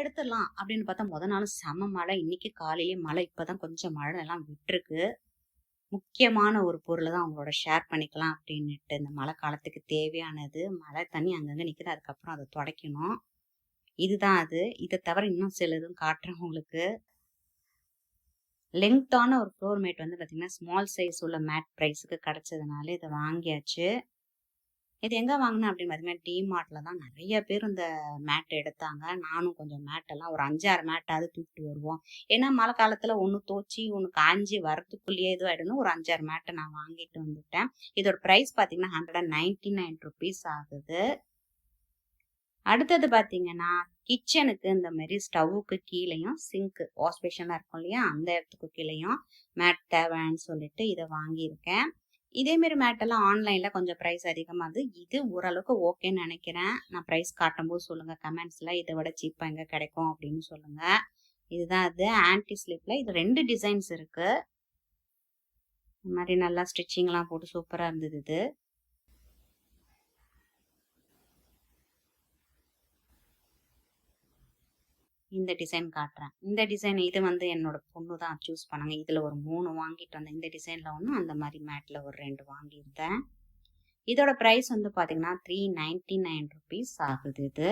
எடுத்துடலாம் அப்படின்னு பார்த்தா முத நாள் செம மழை. இன்னைக்கு காலையிலேயே மழை. இப்போதான் கொஞ்சம் மழை எல்லாம் விட்டுருக்கு. முக்கியமான ஒரு பொருளை தான் அவங்களோட ஷேர் பண்ணிக்கலாம் அப்படின்னுட்டு இந்த மழை காலத்துக்கு தேவையானது மழை தண்ணி அங்கங்கே நிற்கிது அதுக்கப்புறம் அதை துடைக்கணும். இதுதான் அது. இதை தவிர இன்னும் சில இதுவும் காட்டுறேன் உங்களுக்கு. லெங்க்த்தான ஒரு ஃப்ளோர் மேட் வந்து பார்த்தீங்கன்னா ஸ்மால் சைஸ் உள்ள மேட் ப்ரைஸுக்கு கிடச்சதுனால இதை வாங்கியாச்சு. இது எங்கே வாங்கினேன் அப்படின்னு பார்த்தீங்கன்னா டிமார்ட்டில் தான் நிறைய பேர் இந்த மேட் எடுத்தாங்க. நானும் கொஞ்சம் மேட்டெல்லாம் ஒரு அஞ்சாறு மேட்டாவது தூக்கிட்டு வருவோம். ஏன்னா மழை காலத்தில் ஒன்று தோச்சி ஒன்று காஞ்சி வரத்துக்குள்ளேயே இது ஒரு அஞ்சாறு மேட்டை நான் வாங்கிட்டு வந்துட்டேன். இதோட ப்ரைஸ் பார்த்தீங்கன்னா hundred and ninety nine rupees ஆகுது. அடுத்தது பார்த்தீங்கன்னா கிச்சனுக்கு இந்த மாதிரி ஸ்டவ்வுக்கு கீழேயும் சிங்க்கு வாஷ் பேஷன்லாம் இருக்கும் இல்லையா? அந்த இடத்துக்கு கீழேயும் மேட் தேவைன்னு சொல்லிட்டு இதை வாங்கியிருக்கேன். இதே மாதிரி மேட்டெல்லாம் ஆன்லைனில் கொஞ்சம் ப்ரைஸ் அதிகமாகுது இது ஓரளவுக்கு ஓகேன்னு நினைக்கிறேன். நான் ப்ரைஸ் காட்டும்போது சொல்லுங்கள் கமெண்ட்ஸில் இதை விட சீப்பாக எங்கே கிடைக்கும் அப்படின்னு சொல்லுங்கள் இதுதான் அது ஆன்டி ஸ்லிப்பில் இது ரெண்டு டிசைன்ஸ் இருக்குது இந்த மாதிரி நல்லா ஸ்டிச்சிங்லாம் போட்டு சூப்பராக இருந்தது இது. இந்த டிசைன் காட்டுறேன். இந்த டிசைன் இது வந்து என்னோட பொண்ணு தான் சூஸ் பண்ணாங்க. இதில் ஒரு மூணு வாங்கிட்டு வந்தேன். இந்த டிசைனில் ஒன்று அந்த மாதிரி மேட்டில் ஒரு ரெண்டு வாங்கியிருந்தேன். இதோட ப்ரைஸ் வந்து பார்த்தீங்கன்னா த்ரீ நைன்டி நைன் ருபீஸ் ஆகுது இது.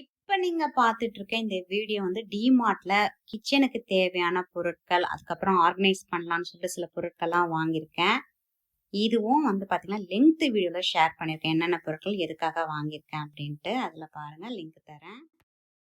இப்போ நீங்கள் பார்த்துட்டு இருக்க இந்த வீடியோ வந்து டிமார்ட்ல கிச்சனுக்கு தேவையான பொருட்கள் அதுக்கப்புறம் ஆர்கனைஸ் பண்ணலாம்னு சொல்லிட்டு சில பொருட்கள்லாம் வாங்கியிருக்கேன். இதுவும் வந்து பார்த்தீங்கன்னா லெங்க் வீடியோவில் ஷேர் பண்ணியிருக்கேன். என்னென்ன பொருட்கள் எதுக்காக வாங்கியிருக்கேன் அப்படின்ட்டு அதில் பாருங்கள் லிங்க் தரேன்.